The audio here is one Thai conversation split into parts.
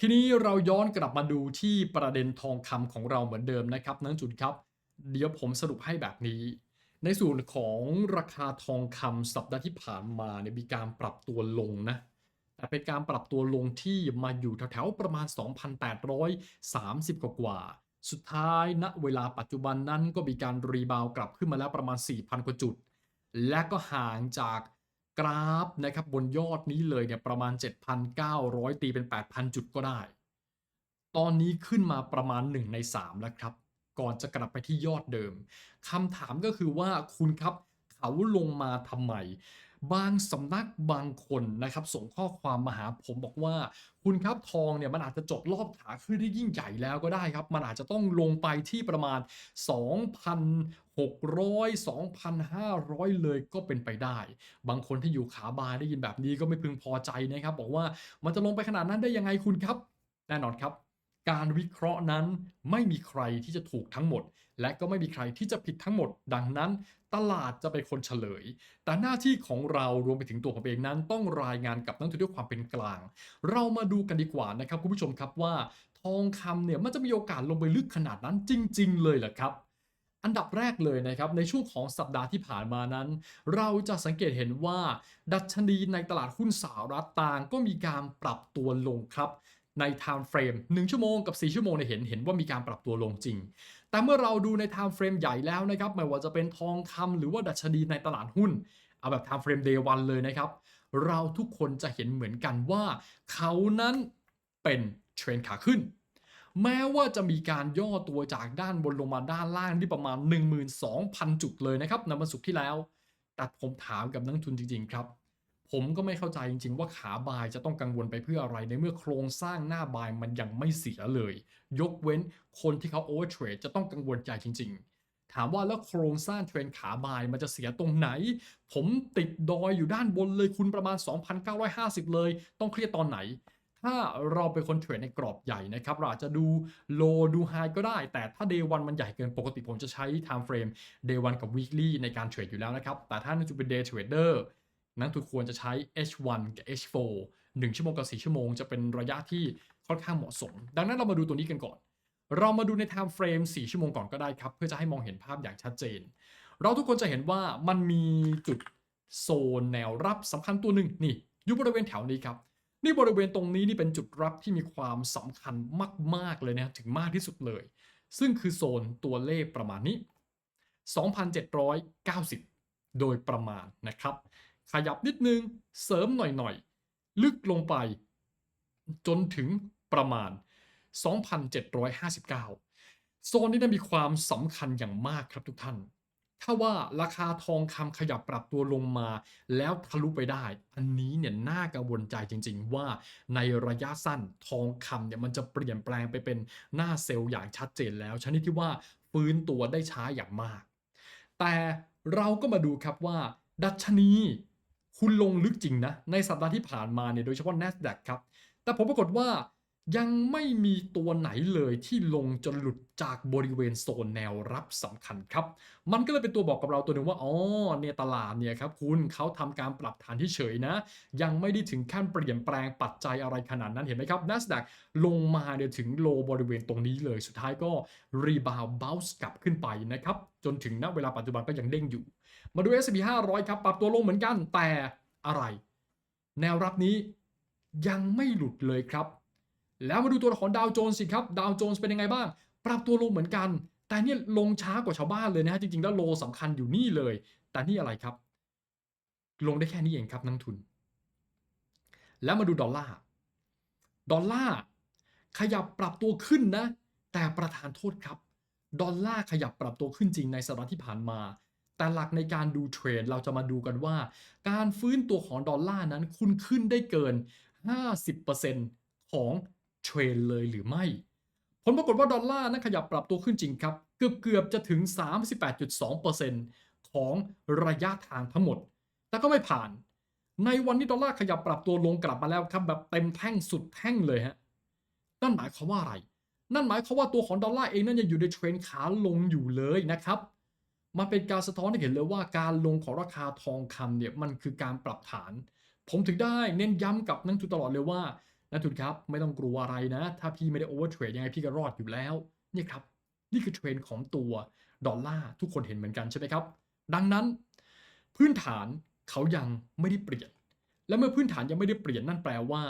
ทีนี้เราย้อนกลับมาดูที่ประเด็นทองคำของเราเหมือนเดิมนะครับนักจุนครับ เดี๋ยวผมสรุปให้แบบนี้ ในส่วนของราคาทองคำสัปดาห์ที่ผ่านมาเนี่ยมีการปรับตัวลงนะแต่เป็นการปรับตัวลงที่มาอยู่แถวๆประมาณ 2,830 กว่ากว่า สุดท้ายณเวลาปัจจุบันนั้นก็มีการรีบาวกลับขึ้นมาแล้วประมาณ 4,000 กว่าจุด และก็ห่างจาก กราฟนะครับบนยอดนี้เลยเนี่ยประมาณ 7,900 ตีเป็น 8,000 จุดก็ได้ ตอนนี้ขึ้นมาประมาณ 1 ใน 3 แล้วครับ ก่อนจะกลับไปที่ยอดเดิมคำถามก็คือว่าคุณครับเขาลงมาทำไม บางสำนักบางคนนะครับส่งข้อความมาหาผมบอกว่า คุณครับทองเนี่ยมันอาจจะจบรอบขาขึ้นได้ยิ่งใหญ่แล้วก็ได้ครับ มันอาจจะต้องลงไปที่ประมาณ 2,600 2,500 เลยก็เป็นไปได้ บางคนที่อยู่ขาบายได้ยินแบบนี้ก็ไม่พึงพอใจนะครับ บอกว่ามันจะลงไปขนาดนั้นได้ยังไงคุณครับ แน่นอนครับ การวิเคราะห์นั้นไม่มีใครที่จะถูกทั้งหมด และก็ไม่มีใครที่จะผิดทั้งหมด ดังนั้น ตลาดจะเป็นคนเฉลย แต่หน้าที่ของเรารวมไปถึงตัวผมเองนั้นต้องรายงานกับนักทุนด้วยความเป็นกลาง เรามาดูกันดีกว่านะครับคุณผู้ชมครับว่า ทองคำเนี่ยมันจะมีโอกาสลงไปลึกขนาดนั้นจริง ๆ เลยเหรอครับอันดับแรกเลยนะครับในช่วงของสัปดาห์ที่ผ่านมานั้น เราจะสังเกตเห็นว่า ดัชนีในตลาดหุ้นสหรัฐต่างก็มีการปรับตัวลงครับ ใน time frame 1 ชั่วโมงกับ 4 ชั่วโมงเนี่ยเห็นเห็นว่ามีการปรับตัวลงจริง แต่เมื่อเราดูใน time frame ใหญ่แล้วนะครับไม่ว่าจะเป็นทองคำหรือว่าดัชนีในตลาดหุ้น เอาแบบ time frame day one เลยนะครับ เราทุกคนจะเห็นเหมือนกันว่า เขานั้นเป็นเทรนขาขึ้น แม้ว่าจะมีการย่อตัวจากด้านบนลงมาด้านล่างที่ประมาณ 12,000 จุดเลยนะครับในวันศุกร์ที่แล้ว แต่ผมถามกับนักทุนจริงๆครับ ผมก็ไม่เข้าใจจริง ๆ ว่าขาบายจะต้องกังวลไปเพื่ออะไร ในเมื่อโครงสร้างหน้าบายมันยังไม่เสียเลย ยกเว้นคนที่เขาโอเวอร์เทรดจะต้องกังวลใจจริง ๆถามว่าแล้วโครงสร้างเทรนขาบายมันจะเสียตรงไหน ผมติดดอยอยู่ด้านบนเลยคุณประมาณ 2,950 เลย ต้องเครียดตอนไหน ถ้าเราเป็นคนเทรดในกรอบใหญ่นะครับเราอาจจะดูโลดูไฮก็ได้ แต่ถ้า day 1มันใหญ่เกินปกติผมจะใช้ time frame day 1กับ weekly ในการเทรดอยู่แล้วนะครับ แต่ถ้านักลงทุนเป็น day trader นักทุนควรจะใช้ H1 กับ H4 1 ชั่วโมงกับ 4 ชั่วโมง จะเป็นระยะที่ค่อนข้างเหมาะสม ดังนั้นเรามาดูตัวนี้กันก่อน เรามาดูใน time frame 4 ชั่วโมงก่อนก็ได้ครับ เพื่อจะให้มองเห็นภาพอย่างชัดเจน เราทุกคนจะเห็นว่ามันมีจุดโซนแนวรับสำคัญตัวหนึ่งนี่ อยู่บริเวณแถวนี้ครับ นี่บริเวณตรงนี้นี่เป็นจุดรับที่มีความสำคัญมาก ๆ เลยนะถึงมากที่สุดเลย ซึ่งคือโซนตัวเลขประมาณนี้ 2,790 โดยประมาณนะครับ ขยับนิดนึง เสริมหน่อยๆ ลึกลงไป จนถึงประมาณ 2,759 โซนนี้ได้มีความสำคัญอย่างมากครับทุกท่าน ถ้าว่าราคาทองคำขยับปรับตัวลงมา แล้วทะลุไปได้ อันนี้เนี่ยน่ากังวลใจจริง ๆ ว่าในระยะสั้นทองคำเนี่ยมันจะเปลี่ยนแปลงไปเป็นหน้าเซลล์อย่างชัดเจนแล้ว ชนิดที่ว่าฟื้นตัวได้ช้าอย่างมาก แต่เราก็มาดูครับว่า ดัชนี คุณลงลึกจริงนะ ในสัปดาห์ที่ผ่านมาเนี่ยโดยเฉพาะ NASDAQ ครับ แต่ผมปรากฏว่ายังไม่มีตัวไหนเลยที่ลงจนหลุดจากบริเวณโซนแนวรับสำคัญครับ มันก็เลยเป็นตัวบอกกับเราตัวหนึ่งว่า อ๋อ เนี่ยตลาดเนี่ยครับคุณเขาทำการปรับฐานที่เฉยนะ ยังไม่ได้ถึงขั้นเปลี่ยนแปลงปัจจัยอะไรขนาดนั้นเห็นไหมครับ NASDAQ ลงมาเนี่ยถึงโลบริเวณตรงนี้เลย สุดท้ายก็รีบาวด์บ้าส์กลับขึ้นไปนะครับ จนถึงณเวลาปัจจุบันก็ยังเด้งอยู่ มาดู S&P 500 ครับ ปรับตัวลงเหมือนกันแต่อะไร แนวรับนี้ยังไม่หลุดเลยครับ แล้วมาดูตัวของดาวโจนส์สิครับ ดาวโจนส์เป็นยังไงบ้าง ปรับตัวลงเหมือนกัน แต่เนี่ยลงช้ากว่าชาวบ้านเลยนะฮะจริงๆ แล้วโลสำคัญอยู่นี่เลย แต่นี่อะไรครับ ลงได้แค่นี้เองครับนักทุน แล้วมาดูดอลลาร์ดอลลาร์ขยับปรับตัวขึ้นนะ แต่ประธานโทษครับ ดอลลาร์ขยับปรับตัวขึ้นจริงในสัปดาห์ที่ผ่านมา แต่หลักในการดูเทรนด์เราจะมาดูกันว่า การฟื้นตัวของดอลลาร์นั้นคุณขึ้นได้เกิน 50%ของเทรนด์เลยหรือไม่ ผลปรากฏว่าดอลลาร์นั้นขยับปรับตัวขึ้นจริงครับ เกือบเกือบจะถึง 38.2%ของระยะทางทั้งหมด แต่ก็ไม่ผ่าน ในวันนี้ดอลลาร์ขยับปรับตัวลงกลับมาแล้วครับแบบเต็มแท่งสุดแท่งเลยฮะนั่นหมายความว่าอะไร นั่นหมายความว่าตัวของดอลลาร์เองนั้นยังอยู่ในเทรนด์ขาลงอยู่เลยนะครับ มันเป็นการสะท้อนให้เห็นเลยว่าการลงของราคาทองคำเนี่ยมันคือการปรับฐาน ผมถึงได้เน้นย้ำกับนักทุนตลอดเลยว่านักทุนครับไม่ต้องกลัวอะไรนะ ถ้าพี่ไม่ได้โอเวอร์เทรดยังไงพี่ก็รอดอยู่แล้วนี่ครับนี่คือเทรนด์ของตัวดอลลาร์ทุกคนเห็นเหมือนกันใช่ไหมครับ ดังนั้น พื้นฐานเขายังไม่ได้เปลี่ยน และเมื่อพื้นฐานยังไม่ได้เปลี่ยนนั่นแปลว่า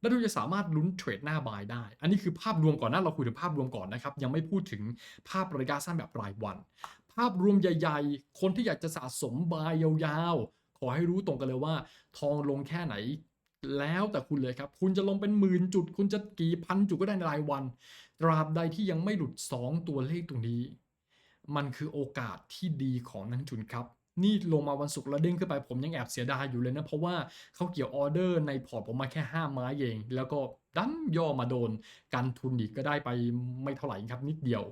นักทุนจะสามารถลุ้นเทรดหน้าบายได้ อันนี้คือภาพรวมก่อนนะเราคุยถึงภาพรวมก่อนนะครับ ยังไม่พูดถึงภาพระยะสั้นแบบรายวัน ภาพรวมใหญ่ ๆ คนที่อยากจะสะสมบายยาวๆ ขอให้รู้ตรงกันเลยว่า ทองลงแค่ไหน แล้วแต่คุณเลยครับ คุณจะลงเป็นหมื่นจุด คุณจะกี่พันจุดก็ได้ในรายวัน ตราบใดที่ยังไม่หลุด 2 ตัวเลขตรงนี้ มันคือโอกาสที่ดีของนักทุนครับนี่ลงมาวันศุกร์แล้วเด้งขึ้นไปผมยังแอบเสียดายอยู่เลยนะ เพราะว่าเขาเกี่ยวออเดอร์ในพอร์ตผมมาแค่ 5 ไม้เอง แล้วก็ดันย่อมาโดน การทุนอีกก็ได้ไปไม่เท่าไหร่ครับนิดเดียว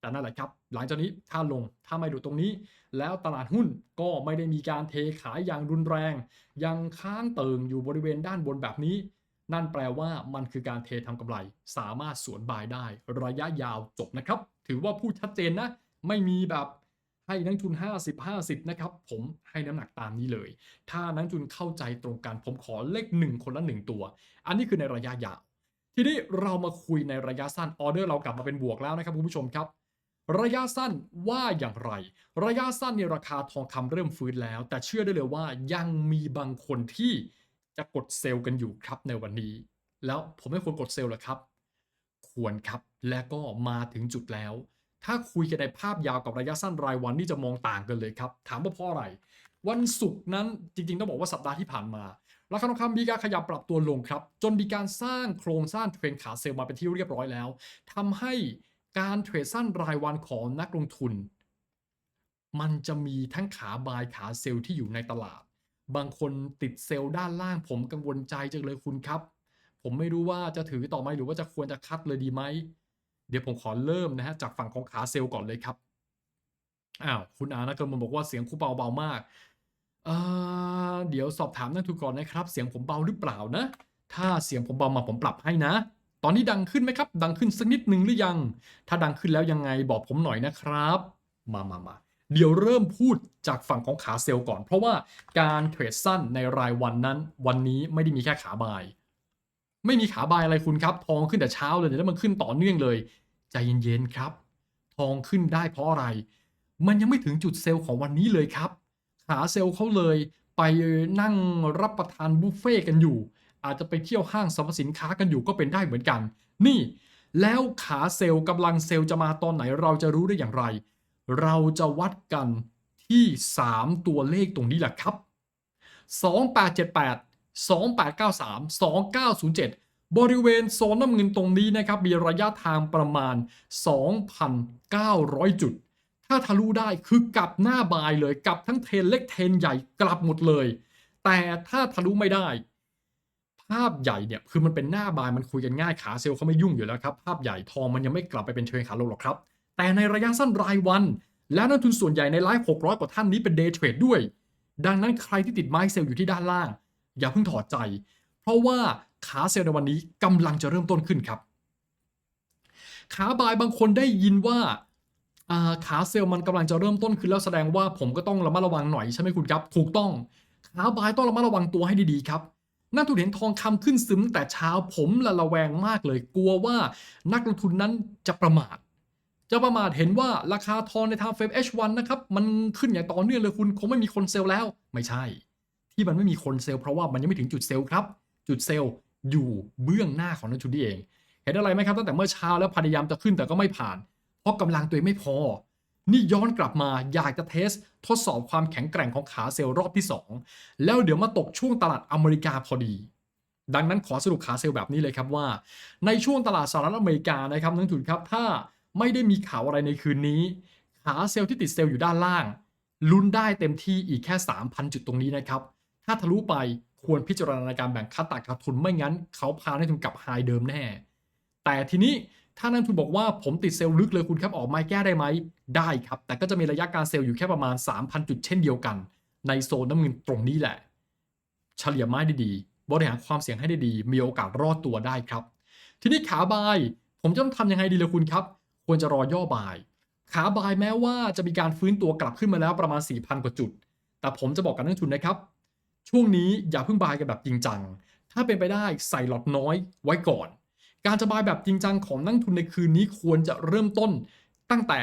แต่นั่นแหละครับ หลังจากนี้ถ้าลงถ้าไม่ดูตรงนี้ แล้วตลาดหุ้นก็ไม่ได้มีการเทขายอย่างรุนแรง ยังค้างเติงอยู่บริเวณด้านบนแบบนี้ นั่นแปลว่ามันคือการเททำกำไร สามารถสวนบายได้ ระยะยาวจบนะครับ ถือว่าพูดชัดเจนนะ ไม่มีแบบให้นักทุน 50 50 นะครับ ผมให้น้ำหนักตามนี้เลย ถ้านักทุนเข้าใจตรงกันผมขอเลขหนึ่งคนละหนึ่งตัว อันนี้คือในระยะยาว ทีนี้เรามาคุยในระยะสั้นออเดอร์เรากลับมาเป็นบวกแล้วนะครับคุณผู้ชมครับ ระยะสั้นว่าอย่างไร ระยะสั้นเนี่ยราคาทองคำเริ่มฟื้นแล้ว แต่เชื่อได้เลยว่ายังมีบางคนที่จะกดเซลล์กันอยู่ครับในวันนี้ แล้วผมไม่ควรกดเซลล์หรอครับ ควรครับและก็มาถึงจุดแล้ว ถ้าคุยกันในภาพยาวกับระยะสั้นรายวันนี่จะมองต่างกันเลยครับ ถามว่าเพราะอะไร วันศุกร์นั้นจริงๆต้องบอกว่าสัปดาห์ที่ผ่านมาราคาทองคำมีการขยับปรับตัวลงครับ จนมีการสร้างโครงสร้างเทรนขาเซลล์มาเป็นที่เรียบร้อยแล้วทำให้ การเทรดสั้นรายวันของนักลงทุน มันจะมีทั้งขาบายขาเซลล์ที่อยู่ในตลาด บางคนติดเซลล์ด้านล่างผมกังวลใจจังเลยคุณครับ ผมไม่รู้ว่าจะถือต่อไหมหรือว่าจะควรจะคัดเลยดีไหม เดี๋ยวผมขอเริ่มนะฮะจากฝั่งของขาเซลล์ก่อนเลยครับอ้าวคุณอานะกมลบอกว่าเสียงคุณเบาเบามากเเดี๋ยวสอบถามนักทุนก่อนนะครับ เสียงผมเบาหรือเปล่านะ ถ้าเสียงผมเบามาผมปรับให้นะ ตอนนี้ดังขึ้นไหมครับ ดังขึ้นสักนิดหนึ่งหรือยัง ถ้าดังขึ้นแล้วยังไงบอกผมหน่อยนะครับ มามามาเดี๋ยวเริ่มพูดจากฝั่งของขาเซลล์ก่อน เพราะว่าการเทรดสั้นในรายวันนั้น วันนี้ไม่ได้มีแค่ขาบาย ไม่มีขาบายอะไรคุณครับ ทองขึ้นแต่เช้าเลยแล้วมันขึ้นต่อเนื่องเลย ใจเย็นๆครับ ทองขึ้นได้เพราะอะไร มันยังไม่ถึงจุดเซลล์ของวันนี้เลยครับ ขาเซลล์เขาเลยไปนั่งรับประทานบุฟเฟ่ต์กันอยู่ อาจจะไปเที่ยวห้างสรรพสินค้ากันอยู่ก็เป็นได้เหมือนกัน นี่ แล้วขาเซลล์กำลังเซลล์จะมาตอนไหนเราจะรู้ได้อย่างไร เราจะวัดกันที่ 3 ตัวเลขตรงนี้แหละครับ 2878 2893 2907 บริเวณโซนน้ำเงินตรงนี้นะครับ มีระยะทางประมาณ 2,900 จุด ถ้าทะลุได้คือกลับหน้าบายเลยกลับทั้งเทนเล็กเทนใหญ่กลับหมดเลย แต่ถ้าทะลุไม่ได้ ภาพใหญ่เนี่ยคือมันเป็นหน้าบายมันคุยกันง่ายขาเซลล์เขาไม่ยุ่งอยู่แล้วครับภาพใหญ่ทองมันยังไม่กลับไปเป็นเทรนขาลงหรอกครับ แต่ในระยะสั้นรายวัน และนักทุนส่วนใหญ่ในไลฟ์600 กว่าท่านนี้เป็นเดย์เทรดด้วย ดังนั้นใครที่ติดไม้เซลล์อยู่ที่ด้านล่าง อย่าเพิ่งถอดใจ เพราะว่าขาเซลล์ในวันนี้กำลังจะเริ่มต้นขึ้นครับ ขาบายบางคนได้ยินว่าขาเซลล์มันกำลังจะเริ่มต้นขึ้นแล้วแสดงว่าผมก็ต้องระมัดระวังหน่อยใช่ไหมคุณครับถูกต้องขาบายต้องระมัดระวังตัวให้ดีๆครับ นักทุนเห็นทองคำขึ้นซึมแต่เช้าผมละระแวงมากเลย กลัวว่านักลงทุนนั้นจะประมาท จะประมาทเห็นว่าราคาทองในทางเฟรม H1 นะครับ มันขึ้นอย่างต่อเนื่องเลยคุณคงไม่มีคนเซลล์แล้ว ไม่ใช่ ที่มันไม่มีคนเซลล์เพราะว่ามันยังไม่ถึงจุดเซลล์ครับ จุดเซลล์อยู่เบื้องหน้าของนักทุนนี่เอง เห็นอะไรไหมครับตั้งแต่เมื่อเช้าแล้วพยายามจะขึ้นแต่ก็ไม่ผ่าน เพราะกำลังตัวเองไม่พอ นี่ย้อนกลับมาอยากจะเทสทดสอบความแข็งแกร่งของขาเซลล์รอบที่ 2 แล้วเดี๋ยวมาตกช่วงตลาดอเมริกาพอดี ดังนั้นขอสรุปขาเซลล์แบบนี้เลยครับว่า ในช่วงตลาดสหรัฐอเมริกานะครับนักทุนครับถ้าไม่ได้มีข่าวอะไรในคืนนี้ ขาเซลล์ที่ติดเซลล์อยู่ด้านล่างลุ้นได้เต็มที่อีกแค่ 3,000 จุดตรงนี้นะครับถ้าทะลุไปควรพิจารณาการแบ่งคัดตัดขาดทุนไม่งั้น เขาพาให้ทุนกลับไฮเดิมแน่ แต่ทีนี้ ถ้านักทุนบอกว่าผมติดเซลล์ลึกเลยคุณครับออกไม้แก้ได้ไหมได้ครับ แต่ก็จะมีระยะการเซลล์อยู่แค่ประมาณ 3,000 จุดเช่นเดียวกัน ในโซนน้ำเงินตรงนี้แหละ เฉลี่ยไม้ได้ดีบริหารความเสี่ยงให้ได้ดีมีโอกาสรอดตัวได้ครับ ทีนี้ขาบาย ผมจะต้องทำยังไงดีเลยคุณครับ ควรจะรอย่อบาย ขาบายแม้ว่าจะมีการฟื้นตัวกลับขึ้นมาแล้วประมาณ 4,000 กว่าจุด แต่ผมจะบอกกับนักลงทุนนะครับ ช่วงนี้อย่าเพิ่งบายกันแบบจริงจังถ้าเป็นไปได้ใส่หลอดน้อยไว้ก่อน การจะบายแบบจริงจังของนักทุนในคืนนี้ควรจะเริ่มต้นตั้งแต่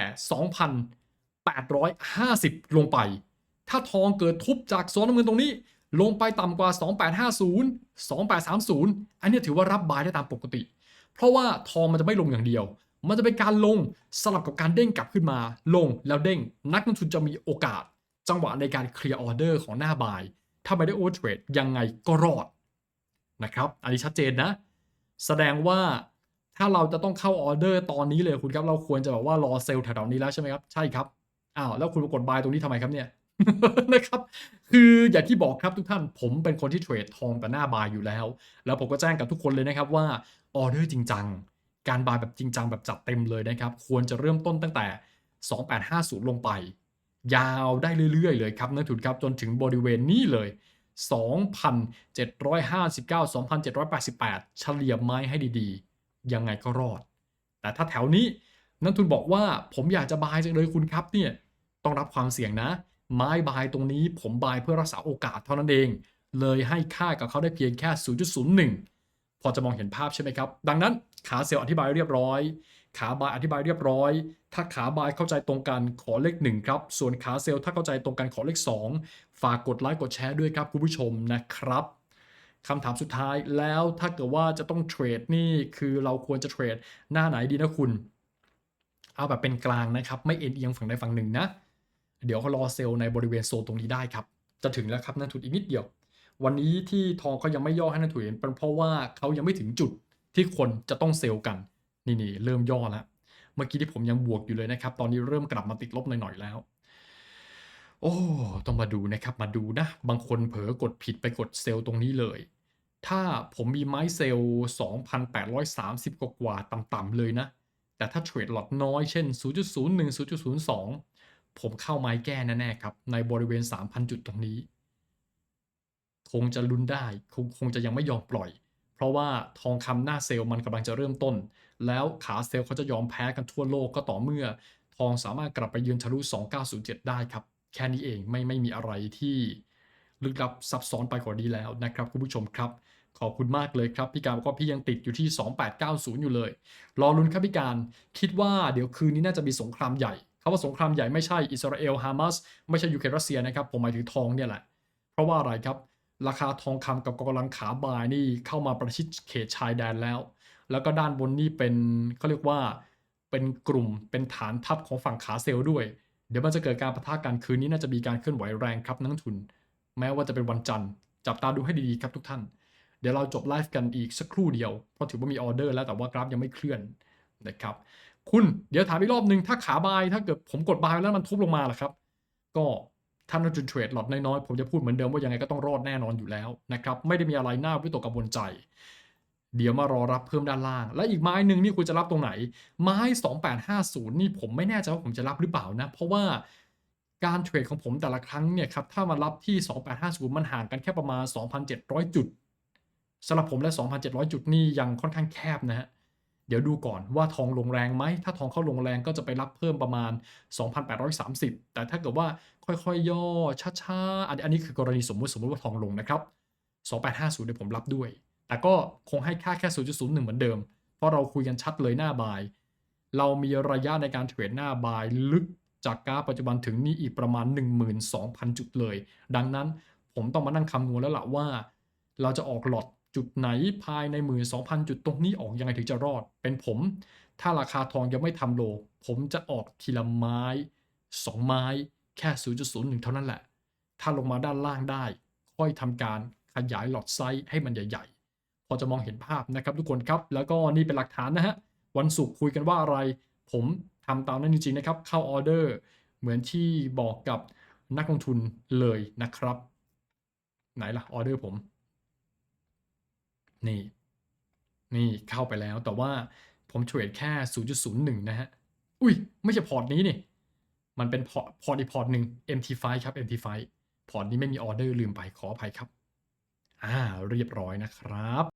2,850 ลงไป ถ้าทองเกิดทุบจากโซนน้ำเงินตรงนี้ ลงไปต่ำกว่า 2850 2830 อันนี้ถือว่ารับบายได้ตามปกติ เพราะว่าทองมันจะไม่ลงอย่างเดียว มันจะเป็นการลงสลับกับการเด้งกลับขึ้นมา ลงแล้วเด้ง นักลงทุนจะมีโอกาส จังหวะในการเคลียร์ออเดอร์ของหน้าบาย ถ้าไม่ได้โอเวอร์เทรดยังไงก็รอดนะครับ อันนี้ชัดเจนนะ แสดงว่าถ้าเราจะต้องเข้าออเดอร์ตอนนี้เลยคุณครับ เราควรจะแบบว่ารอเซลล์แถวๆนี้แล้วใช่ไหมครับ ใช่ครับอ้าวแล้วคุณกดบายตรงนี้ทำไมครับเนี่ยนะครับ คืออย่างที่บอกครับทุกท่านผมเป็นคนที่เทรดทองแต่หน้าบายอยู่แล้ว แล้วผมก็แจ้งกับทุกคนเลยนะครับว่าออเดอร์จริงจังการบายแบบจริงจังแบบจัดเต็มเลยนะครับ ควรจะเริ่มต้นตั้งแต่ 2850 ลงไป ยาวได้เรื่อยๆ เลยครับนักทุนครับจนถึงบริเวณนี้เลย 2,759 2,788 เฉลี่ยไม้ให้ดีๆ ยังไงก็รอด แต่ถ้าแถวนี้นักทุนบอกว่าผมอยากจะบายจังเลยคุณครับเนี่ยต้องรับความเสี่ยงนะ ไม้บายตรงนี้ผมบายเพื่อรักษาโอกาสเท่านั้นเอง เลยให้ค่ากับเขาได้เพียงแค่ 0.01 พอจะมองเห็นภาพใช่ไหมครับ ดังนั้นขาเซลล์อธิบายเรียบร้อย ขาบายอธิบายเรียบร้อย ถ้าขาบายเข้าใจตรงกันขอเลข1ครับ ส่วนขาเซลล์ถ้าเข้าใจตรงกันขอเลข 2 ฝากกดไลค์กดแชร์ด้วยครับคุณผู้ชมนะครับคำถามสุดท้ายแล้วถ้าเกิดว่าจะต้องเทรดนี่คือเราควรจะเทรดหน้าไหนดีนะคุณ เอาแบบเป็นกลางนะครับ ไม่เอ็นเอียงฝั่งใดฝั่งหนึ่งนะ เดี๋ยวเขารอเซลล์ในบริเวณโซนตรงนี้ได้ครับ จะถึงแล้วครับนักทุนอีกนิดเดียว วันนี้ที่ทองเขายังไม่ย่อให้นักทุนเห็นเป็นเพราะว่าเขายังไม่ถึงจุดที่คนจะต้องเซลล์กัน นี่นี่เริ่มย่อแล้ว เมื่อกี้ที่ผมยังบวกอยู่เลยนะครับ ตอนนี้เริ่มกลับมาติดลบหน่อยๆแล้ว โอ้ต้องมาดูนะครับ มาดูนะ บางคนเผลอกดผิดไปกดเซลล์ตรงนี้เลย ถ้าผมมีไม้เซลล์ 2,830 กว่ากว่าต่ำๆเลยนะ แต่ถ้าเทรดหลอดน้อยเช่น 0.01 0.02 ผมเข้าไม้แก้แน่ๆครับ ในบริเวณ 3,000 จุดตรงนี้ คงจะลุ้นได้ คงคงจะยังไม่ยอมปล่อย เพราะว่าทองคำหน้าเซลล์มันกำลังจะเริ่มต้น แล้วขาเซลล์เขาจะยอมแพ้กันทั่วโลกก็ต่อเมื่อ ทองสามารถกลับไปยืนทะลุ 2907 ได้ครับ แค่นี้เองไม่ไม่มีอะไรที่ลึกลับซับซ้อนไปกว่านี้แล้วนะครับคุณผู้ชมครับ ขอบคุณมากเลยครับพี่การบอกว่าพี่ยังติดอยู่ที่ 2890 อยู่เลย รอลุ้นครับพี่การคิดว่าเดี๋ยวคืนนี้น่าจะมีสงครามใหญ่คำว่าสงครามใหญ่ไม่ใช่อิสราเอลฮามาสไม่ใช่ยูเครนรัสเซียนะครับผมหมายถึงทองเนี่ยแหละ เพราะว่าอะไรครับ ราคาทองคำกับกำลังขาบายนี่เข้ามาประชิดเขตชายแดนแล้ว แล้วก็ด้านบนนี่เป็นเขาเรียกว่าเป็นกลุ่มเป็นฐานทัพของฝั่งขาเซลล์ด้วย เดี๋ยวมันจะเกิดการปะทะกันคืนนี้น่าจะมีการเคลื่อนไหวแรงครับนักทุน แม้ว่าจะเป็นวันจันทร์จับตาดูให้ดีๆครับทุกท่าน เดี๋ยวเราจบไลฟ์กันอีกสักครู่เดียวเพราะถือว่ามีออเดอร์แล้วแต่ว่ากราฟยังไม่เคลื่อนนะครับคุณเดี๋ยวถามอีกรอบหนึ่งถ้าขาบายถ้าเกิดผมกดบายแล้วมันทุบลงมาล่ะครับ ก็ ถ้านักจุดเทรดหลอดน้อยๆ ผมจะพูดเหมือนเดิมว่ายังไงก็ต้องรอดแน่นอนอยู่แล้วนะครับไม่ได้มีอะไรน่าวิตกกังวลใจ เดี๋ยวมารอรับเพิ่มด้านล่าง และอีกไม้หนึ่งนี่คุณจะรับตรงไหน ไม้ 2850 นี่ผมไม่แน่ใจว่าผมจะรับหรือเปล่านะเพราะว่าการเทรดของผมแต่ละครั้งเนี่ยครับถ้ามารับที่ 2850 มันห่างกันแค่ประมาณ 2,700 จุดสำหรับผมและ 2,700 จุดนี่ยังค่อนข้างแคบนะฮะ เดี๋ยวดูก่อนว่าทองลงแรงไหม ถ้าทองเข้าลงแรงก็จะไปรับเพิ่มประมาณ 2,830 แต่ถ้าเกิดว่าค่อยๆย่อช้าๆ อันนี้คือกรณีสมมติสมมติว่าทองลงนะครับ 2850เดี๋ยวผมรับด้วย แต่ก็คงให้ค่าแค่ 0.01 เหมือนเดิม เพราะเราคุยกันชัดเลยหน้าบาย เรามีระยะในการเทรดหน้าบายลึกจากกราฟปัจจุบันถึงนี่อีกประมาณ 12,000 จุดเลย ดังนั้นผมต้องมานั่งคำนวณแล้วล่ะว่า เราจะออกหลอด จุดไหนภายใน12,000จุดตรงนี้ออกยังไงถึงจะรอด เป็นผม ถ้าราคาทองยังไม่ทำโล ผมจะออกทีละไม้ 2 ไม้แค่ 0.01 เท่านั้นแหละ ถ้าลงมาด้านล่างได้ ค่อยทำการขยายหลอดไซส์ให้มันใหญ่ ๆ พอจะมองเห็นภาพนะครับทุกคนครับ แล้วก็นี่เป็นหลักฐานนะฮะ วันศุกร์คุยกันว่าอะไร ผมทำตามนั้นจริงๆนะครับ เข้าออเดอร์เหมือนที่บอกกับนักลงทุนเลยนะครับ ไหนล่ะออเดอร์ผม นี่ นี่เข้าไปแล้วแต่ว่าผมเทรดแค่ 0.01 นะฮะ อุ้ย ไม่ใช่พอร์ตนี้นี่ มันเป็นพอร์ตพอร์ตอีกพอร์ตหนึ่ง MT5 ครับ MT5 พอร์ตนี้ไม่มีออเดอร์ลืมไปขออภัยครับ อ่า เรียบร้อยนะครับ